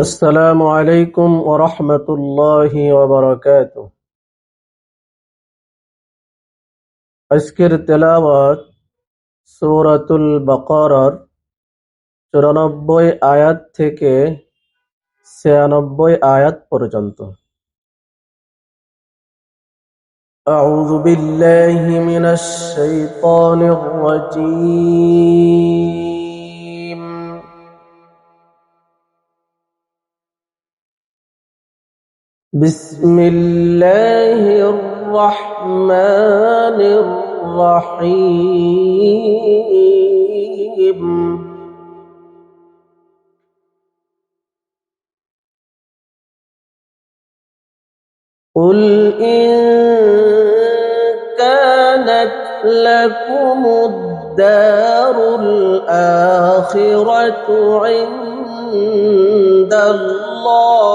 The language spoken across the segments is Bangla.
السلام عليكم ورحمة الله وبركاته আজকের তেলাওয়াত সূরাতুল বাকারার চুরানব্বই আয়াত থেকে ছিয়ানব্বই আয়াত পর্যন্ত أعوذ بالله من الشيطان الرجيم بسم الله الرحمن الرحيم. قل إن كانت لكم الدار الآخرة عند الله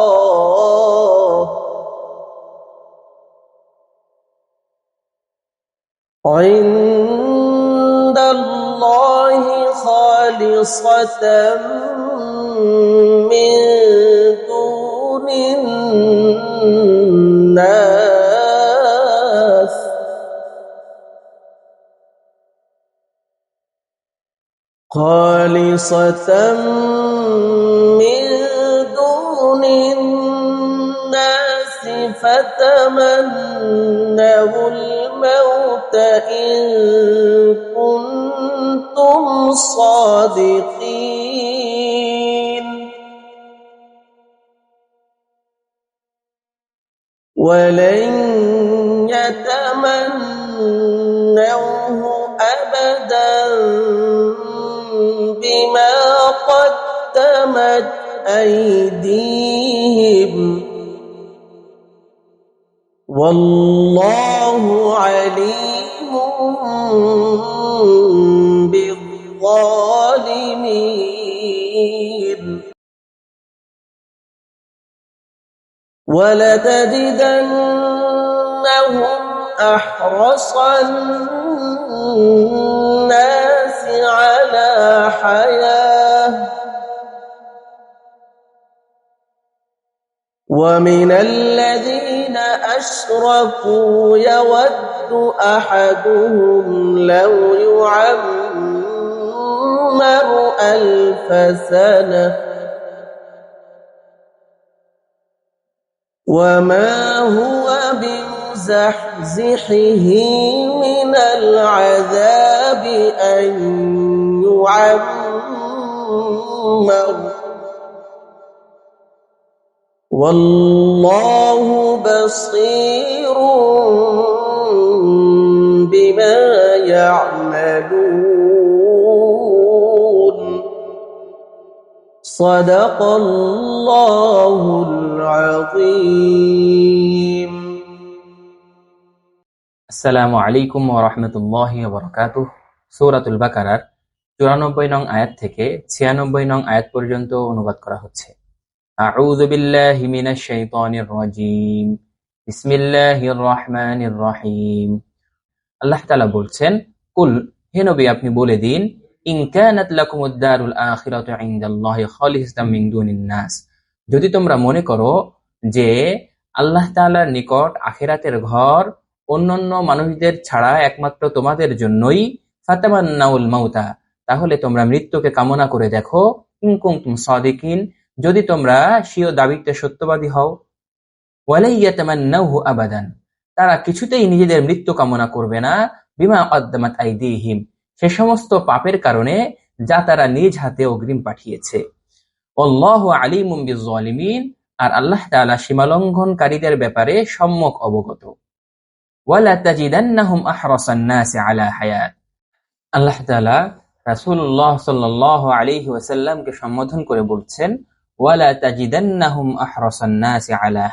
عند الله خالصة من دون الناس. خالصة من دون الناس فتمنوا الموت إن كنتم صادقين. ولن يتمنوه أبدا بما قدمت أيديهم. والله عليم بالظالمين. ولتجدنهم أحرص الناس على حياة. ومن الذين أشركوا يود أحدهم لو يعمر ألف سنة وما هو بمزحزحه من العذاب أن يعمر والله بصير بما يعملون صدق الله العظيم আসসালামু আলাইকুম ওরহমতুল্লাহ বরকাতুহ সৌরাতুল বাকারার চুরানব্বই নং আয়াত থেকে ছিয়ানব্বই নং আয়াত পর্যন্ত অনুবাদ করা হচ্ছে আউযু বিল্লাহি মিনাশ শাইতানির রাজীম। বিসমিল্লাহির রহমানির রহিম। আল্লাহ তাআলা বলছেন, কুল, হে নবী, আপনি বলে দিন, ইন কানাত লাকুমুদ দারুল আখিরাতু ইনদাল্লাহি খালিসাতাম মিন দুনিন নাস। যদি তোমরা মনে করো যে আল্লাহ তাআলার নিকট আখিরাতের ঘর অন্যান্য মানুষদের ছাড়া একমাত্র তোমাদের জন্যই, ফাতামান্নাউল মাউতা তাহলে তোমরা মৃত্যুকে কামনা করে দেখো, ইন কুনতুম সাদিকিন যদি তোমরা স্বীয় দাবিতে সত্যবাদী হও আবাদান, তারা কিছুতেই নিজেদের মৃত্যু কামনা করবে না, বিমা কদ্দামাত আইদিহিম, সে সমস্ত পাপের কারণে যা তারা নিজ হাতে অগ্রিম পাঠিয়েছে। অল্লাহ আলিমুম বিজ্জালিমিন, আর আল্লাহ তাআলা সীমালঙ্ঘনকারীদের ব্যাপারে সম্যক অবগত। আলা আল্লাহ তাআলা রাসূলুল্লাহ সাল্লাল্লাহু আলাইহি ওয়াসাল্লামকে সম্বোধন করে বলছেন ওয়ালা আলা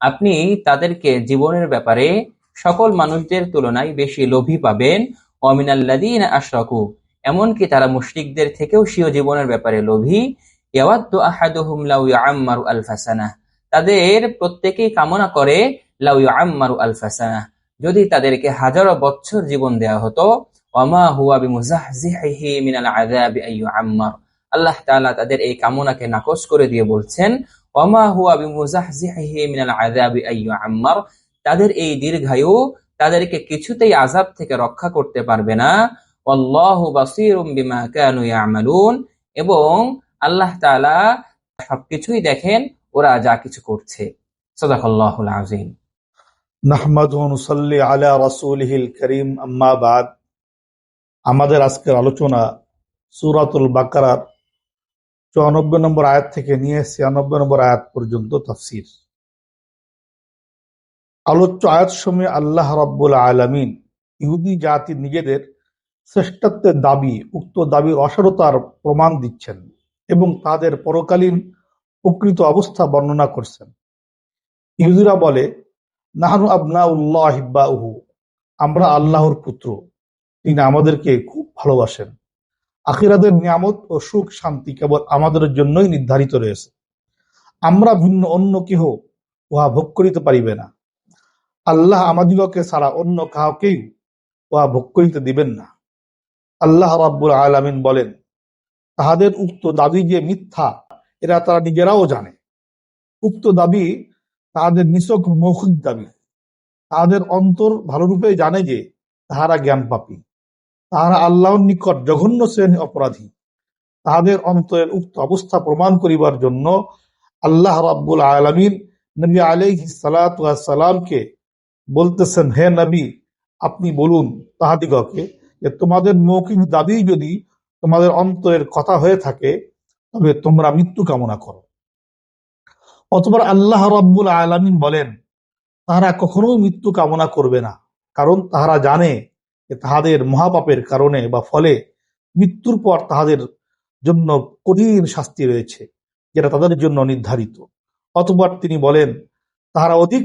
আপনি তাদেরকে জীবনের ব্যাপারে সকল মানুষদের তুলনায় বেশি লোভী পাবেন। অমিনাল্লাদিন আশরাকু, এমনকি তারা মুশরিকদের থেকেও স্বীয় জীবনের ব্যাপারে লোভী। লাউ ইয়াম্মারু আলফা সানাহ তাদের প্রত্যেকেই কামনা করে লাউ ইয়াম্মারু আলফা সানাহ যদি তাদেরকে হাজারো বছর জীবন দেয়া হতো। ওয়ামা হুয়া বিমুজাহজিহি মিনাল আযাবি আন ইউআম্মার আল্লাহ তাআলা তাদের এই কামনাকে নাকচ করে দিয়ে বলছেন তাদের এই দীর্ঘায়ু তাদেরকে কিছুতেই আযাব থেকে রক্ষা করতে পারবে না। এবং আল্লাহ তাআলা সবকিছুই দেখেন, ওরা যা কিছু করছে। আমাদের আজকের আলোচনা সূরাতুল বাকারার চুরানব্বই নম্বর আয়াত থেকে নিয়ে ছিয়ানব্বই নম্বর আয়াত পর্যন্ত তাফসীর। আলোচ্য আয়াত সময় আল্লাহ রাব্বুল আলামিন ইহুদি জাতি নিজেদের শ্রেষ্ঠত্বের দাবি, উক্ত দাবির অসারতার প্রমাণ দিচ্ছেন এবং তাদের পরকালীন প্রকৃত অবস্থা বর্ণনা করছেন। ইহুদিরা বলে, নাহানু আবনা উল্লাহ হিব্বাউহু, আমরা আল্লাহর পুত্র, তিনি আমাদেরকে খুব ভালোবাসেন। আখিরাদের নিয়ামত ও সুখ শান্তি কেবল আমাদের জন্যই নির্ধারিত রয়েছে। আমরা ভিন্ন অন্য কেহ উহা ভোগ করিতে পারিবে না। আল্লাহ আমাদিগকে ছাড়া অন্য কাউকেই উহা ভোগ করিতে দিবেন না। আল্লাহ রাব্বুল আলামিন বলেন, তাহাদের উক্ত দাবি যে মিথ্যা, এরা তারা নিজেরাও জানে। উক্ত দাবি তাহাদের নিছক মৌখিক দাবি। তাহাদের অন্তর ভালোরূপে জানে যে তাহারা জ্ঞান পাপী তাহারা আল্লাহর নিকট জঘন্য শ্রেণি অপরাধী। তাহাদের অন্তরের উক্ত অবস্থা প্রমাণ করিবার জন্য আল্লাহ রাব্বুল আলমিন নবী আলাইহি সালামকে বলতেছেন, হে নবী, আপনি বলুন তাহাদিগকে যে তোমাদের মৌখিক দাবি যদি তোমাদের অন্তরের কথা হয়ে থাকে, তবে তোমরা মৃত্যু কামনা করো। অতবার আল্লাহ রাব্বুল আলামিন বলেন, তাহারা কখনো মৃত্যু কামনা করবে না, কারণ তাহারা জানে তাহাদের মহাপাপের কারণে বা ফলে মৃত্যুর পর তাহাদের জন্য কঠিন শাস্তি রয়েছে, যেটা তাদের জন্য নির্ধারিত। অতবার তিনি বলেন, তাহারা অধিক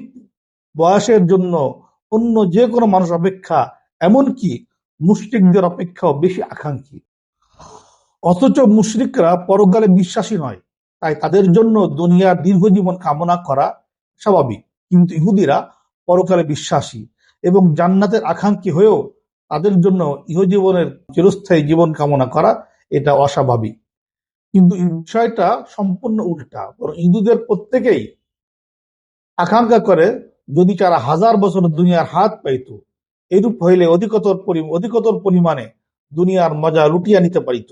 বয়সের জন্য অন্য যে কোনো মানুষ অপেক্ষা, এমনকি মুশরিকদের অপেক্ষাও বেশি আকাঙ্ক্ষী। অথচ মুশরিকরা পরকালে বিশ্বাসী নয়, তাই তাদের জন্য দুনিয়ার দীর্ঘ জীবন কামনা করা স্বাভাবিক। কিন্তু ইহুদিরা পরকালে বিশ্বাসী এবং জান্নাতের আকাঙ্ক্ষী হয়েও তাদের জন্য ইহজীবনের চিরস্থায়ী জীবন কামনা করা এটা অস্বাভাবিক। কিন্তু এই বিষয়টা সম্পূর্ণ উল্টা। বরং হিন্দুদের প্রত্যেকেই আকাঙ্ক্ষা করে, যদি তারা হাজার বছর দুনিয়ার হাত পাইত, এরূপ হইলে অধিকতর অধিকতর পরিমাণে দুনিয়ার মজা লুটিয়া নিতে পারিত।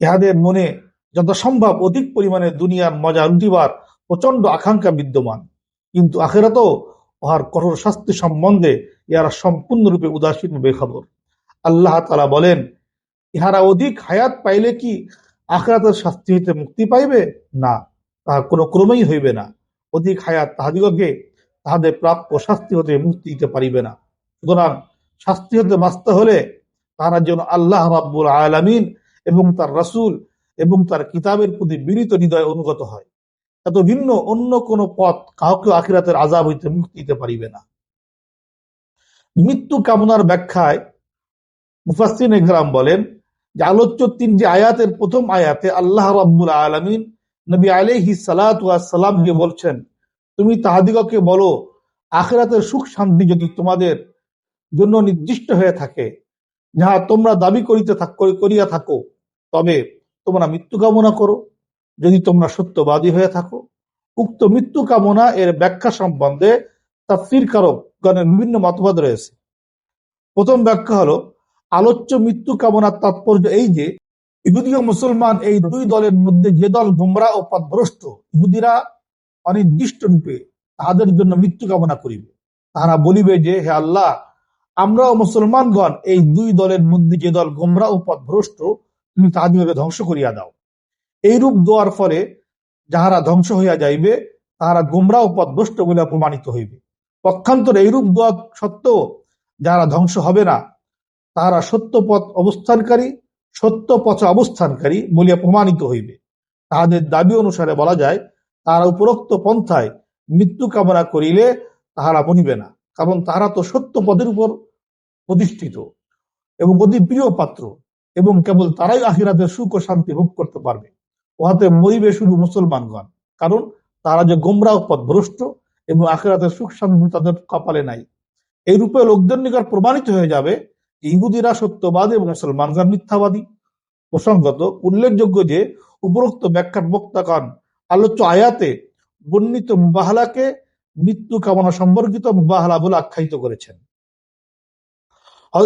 ইহাদের মনে যত সম্ভব অধিক পরিমাণে দুনিয়ার মজা লুটিবার প্রচণ্ড আকাঙ্ক্ষা বিদ্যমান। কিন্তু আখেরাতেও উহার কঠোর শাস্তি সম্বন্ধে ইহারা সম্পূর্ণরূপে উদাসীন বেখবর। আল্লাহ তালা বলেন, ইহারা অধিক হায়াত পাইলে কি আখরাতের শাস্তি হইতে মুক্তি পাইবে? না তাহা কোনো ক্রমেই হইবে না। অধিক হায়াত তাহাদিগকে তাহাদের প্রাপ্য শাস্তি হতে মুক্তি দিতে পারিবে না। সুতরাং শাস্তি হতে বাঁচতে হলে তাহারা যেন আল্লাহ রাব্বুল আলামিন এবং তার রাসূল এবং তার কিতাবের প্রতি বিনীত হৃদয় অনুগত হয়। এত ভিন্ন অন্য কোন পথ কাউকে আখিরাতের আজাব হইতে মুক্তি দিতে পারিবে না। মৃত্যু কামনার ব্যাখ্যায় মুফাসসিন একরাম বলেন যে আলোচ্য তিন যে আয়াতের প্রথম আয়াতে আল্লাহ রাব্বুল আলামিন নবী আলাইহি সালাতু সালামকে বলছেন, তুমি তাহাদিগকে বলো, আখিরাতের সুখ শান্তি যদি তোমাদের জন্য নির্দিষ্ট হয়ে থাকে, যাহা তোমরা দাবি করিতে করিয়া থাকো, তবে তোমরা মৃত্যু কামনা করো। যদি তোমরা সত্যবাদী হয়ে থাকো, উক্ত মৃত্যু কামনা এর ব্যাখ্যা সম্বন্ধে তাফসীর কারক গণের বিভিন্ন মতবাদ রয়েছে। প্রথম ব্যাখ্যা হলো, আলোচ্য মৃত্যু কামনার তাৎপর্য এই যে ইহুদি ও মুসলমান এই দুই দলের মধ্যে যে দল গুমরা ও পথভ্রষ্ট ইহুদিরা অনির্দিষ্ট রূপে তাহাদের জন্য মৃত্যু কামনা করিবে। তাহারা বলিবে যে, হে আল্লাহ আমরা ও মুসলমানগণ এই দুই দলের মধ্যে যে দল গোমরা ও পথভ্রষ্ট তুমি তাহাদিগকে ধ্বংস করিয়া দাও। এইরূপ দোয়ার ফলে যাহারা ধ্বংস হইয়া যাইবে, তাহারা গোমরা ও পথভ্রষ্ট বলে প্রমাণিত হইবে। পক্ষান্তর এইরূপ দোয়া সত্ত্বেও যারা ধ্বংস হবে না, তাহারা সত্য পথ অবস্থানকারী সত্য পথে অবস্থানকারী বলিয়া প্রমাণিত হইবে। তাহাদের দাবি অনুসারে বলা যায়, তাহারা উপরোক্ত পন্থায় মৃত্যু কামনা করিলে তাহারা মনিবে না, কারণ তাহারা তো সত্য পদের উপর প্রতিষ্ঠিত এবং অতি প্রিয় পাত্র এবং কেবল তারাই আখিরাতের সুখ ও শান্তি ভোগ করতে পারবে। উহাতে মরিবে শুধু মুসলমানগণ, কারণ তারা যে গোমরা পথ পথভ্রষ্ট এবং আখিরাতের সুখ শান্তি তাদের কপালে নাই। এই রূপে লোকদের নিকট প্রমাণিত হয়ে যাবে ইহুদিরা সত্যবাদী এবং মুসলমানগণ মিথ্যাবাদী। প্রসঙ্গত উল্লেখযোগ্য যে উপরোক্ত ব্যাখ্যার বক্তাগণ আলোচ্য আয়াতে বর্ণিত মুবাহালাকে মৃত্যু কামনা সম্পর্কিত মুবাহালা বলে আখ্যায়িত করেছেন।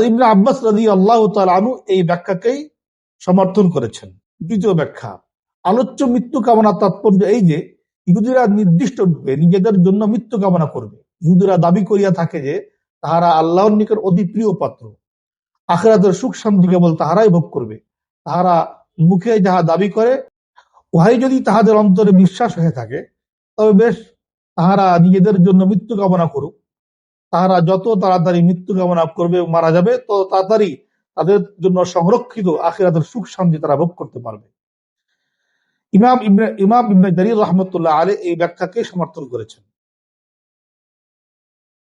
ইবনে আব্বাস রাজি আল্লাহ আনু এই ব্যাখ্যাকেই সমর্থন করেছেন। দ্বিতীয় ব্যাখ্যা, আলোচ্য মৃত্যু কামনা তাৎপর্য এই যে ইহুদিরা নির্দিষ্ট রূপে নিজেদের জন্য মৃত্যু কামনা করবে। ইহুদিরা দাবি করিয়া থাকে যে, তাহারা আল্লাহর নিকট অতি প্রিয় পাত্র। আখেরাতের সুখ শান্তি কেবল তাহারাই ভোগ করবে। তাহারা মুখে যাহা দাবি করে, উহাই যদি তাহাদের অন্তরে বিশ্বাস হয়ে থাকে, তবে বেশ, তাহারা নিজেদের জন্য মৃত্যু কামনা করুক। তাহারা যত তাড়াতাড়ি মৃত্যু কামনা করবে মারা যাবে, তত তাড়াতাড়ি তাদের জন্য সংরক্ষিত আখিরাতের সুখ শান্তি তারা ভোগ করতে পারবে। ইমাম ইমাম ইবনে জারির রহমতুল্লাহ আলী এই ব্যাখ্যাকে সমর্থন করেছেন।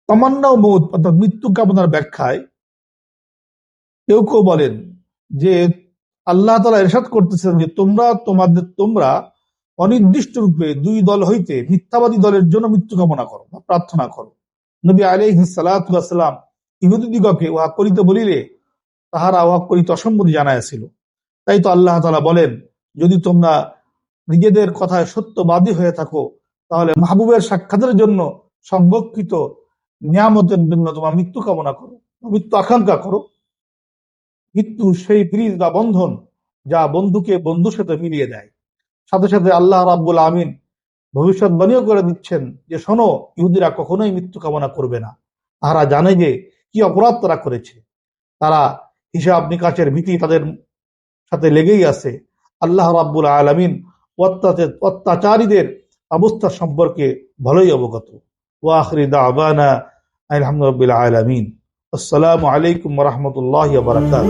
তামান্না মৌত অর্থাৎ মৃত্যু কামনার ব্যাখ্যায় কেউ কেউ বলেন যে আল্লাহ তালা এরশাদ করতেছেন যে তোমরা তোমাদের, তোমরা অনির্দিষ্ট রূপে দুই দল হইতে মিথ্যাবাদী দলের জন্য মৃত্যু কামনা করো বা প্রার্থনা করো। নবী আলাইহিস সালাম ইহুদি দিগকে উহা করিতে বলিলে তাহারা উহা করিতে অসম্মতি জানাইছিল তাই তো আল্লাহ তালা বলেন, যদি তোমরা নিজেদের কথায় সত্যবাদী হয়ে থাকো, তাহলে মাহবুবের সাক্ষাতের জন্য সংরক্ষিত নিয়ামতের জন্য তোমার মৃত্যু কামনা করো মৃত্যু আকাঙ্ক্ষা করো। মৃত্যু সেই ব্রিজ বা বন্ধন যা বন্ধুকে বন্ধুর সাথে মিলিয়ে দেয়। সাথে সাথে আল্লাহ রাব্বুল আমিন ভবিষ্যৎবাণীও করে দিচ্ছেন যে, শোনো, ইহুদিরা কখনোই মৃত্যু কামনা করবে না। তারা জানে যে কি অপরাধ তারা করেছে। তারা হিসাব নিকাশের ভীতি তাদের সাথে লেগেই আছে। আল্লাহ রাব্বুল আলমিন অত্যাচারীদের অবস্থা সম্পর্কে ভালোই অবগত। ওয়াখরি দাবানা আলহামদুলিল্লাহ আলমিন। আসসালামু আলাইকুম রহমতুল্লাহ বারকাত